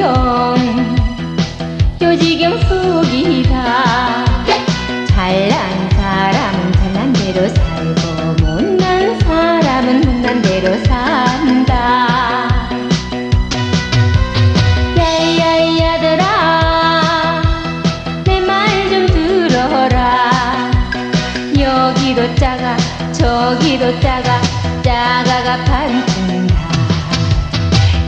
세상은 요지경 속이다. 잘난 사람은 잘난 대로 살고 못난 사람은 못난 대로 산다. 야야야들아 내 말 좀 들어라. 여기도 작아 저기도 작아 작아가 반푼다.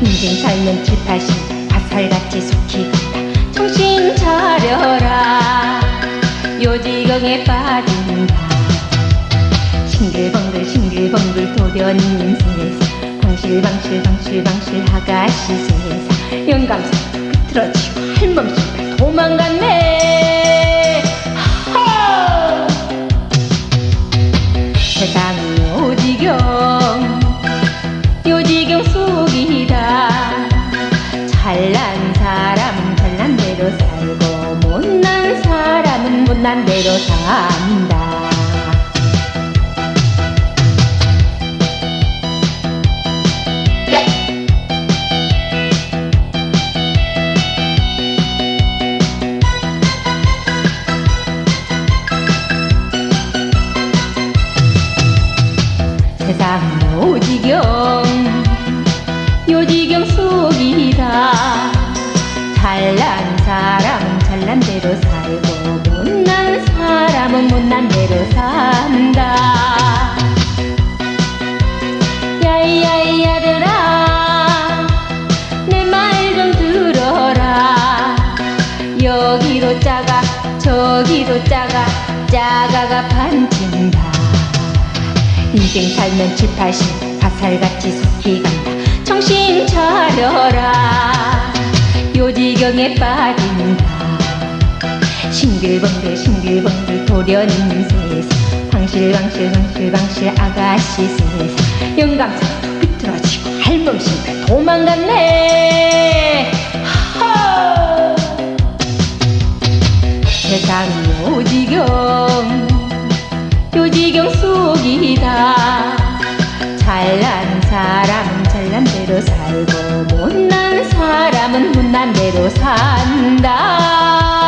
인생 살면 칠팔십 바살같이 속히 간다. 정신 차려라. 요지경에 빠진다. 싱글벙글 싱글벙글 도련님 세상. 방실방실 방실방실 아가씨 세상. 영감사 흐트러지고 할멈씨가 도망갔네 사람은 잘난 대로 살고 못난 사람은 못난 대로 산다. 세상은 요지경 요지경 잘난 사람은 잘난 대로 살고 못난 사람은 못난 대로 산다. 야이야이 야들아 내 말 좀 들어라. 여기도 작아 저기도 작아 작아가 반친다. 인생 살면 칠팔십 바살같이 속히 간다. 정신 차려라 요지경에 빠진다 싱글벙글 싱글벙글 도련님 세상 방실방실 방실방실 아가씨 세상 영감사 삐뚤어지고 할멈씨가 도망갔네. 세상은 요지경 요지경 속이다. 잘난 사람 은 잘난 대로 살고 못난 사람은 못난 대로 산다